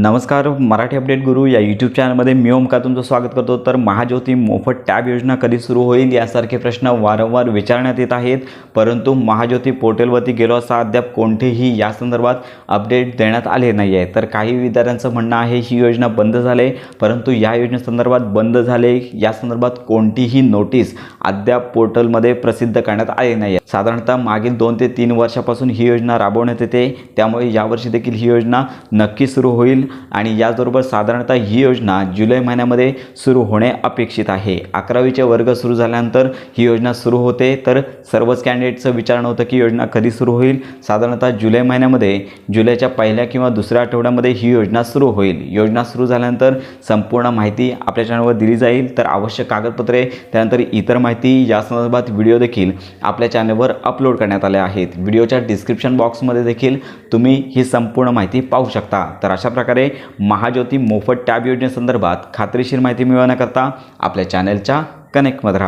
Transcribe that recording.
नमस्कार मराठी अपडेट गुरु या यूट्यूब चॅनलमध्ये मी ओमका तुमचं स्वागत करतो. तर महाज्योती मोफत टॅब योजना कधी सुरू होईल यासारखे प्रश्न वारंवार विचारण्यात येत आहेत. परंतु महाज्योती पोर्टलवरती गेलो असता अद्याप कोणतेही या संदर्भात अपडेट देण्यात आले नाही आहे तर काही विद्यार्थ्यांचं म्हणणं आहे ही योजना बंद झाले. परंतु या योजनेसंदर्भात बंद झाले या संदर्भात कोणतीही नोटीस अद्याप पोर्टलमध्ये प्रसिद्ध करण्यात आली नाही आहे साधारणतः मागील दोन ते तीन वर्षापासून ही योजना राबवण्यात येते. त्यामुळे यावर्षी देखील ही योजना नक्की सुरू होईल. आणि याचबरोबर साधारणतः ही योजना जुलै महिन्यामध्ये सुरू होणे अपेक्षित आहे. अकरावीचे वर्ग सुरू झाल्यानंतर ही योजना सुरू होते तर सर्वच कॅन्डिडेटचं विचारणं होतं की योजना कधी सुरू होईल. साधारणतः जुलै महिन्यामध्ये जुलैच्या पहिल्या किंवा दुसऱ्या आठवड्यामध्ये ही योजना सुरू होईल. योजना सुरू झाल्यानंतर संपूर्ण माहिती आपल्या चॅनलवर दिली जाईल. तर आवश्यक कागदपत्रे त्यानंतर इतर माहिती या संदर्भात व्हिडिओ देखील आपल्या चॅनलवर अपलोड करण्यात आले आहेत. व्हिडिओच्या डिस्क्रिप्शन बॉक्समध्ये देखील तुम्ही ही संपूर्ण माहिती पाहू शकता. तर अशा प्रकारे प्रकारे महाज्योती मोफत टॅब योजनेसंदर्भात खात्रीशीर माहिती मिळवण्याकरता आपल्या चॅनलच्या कनेक्टमध्ये राहा.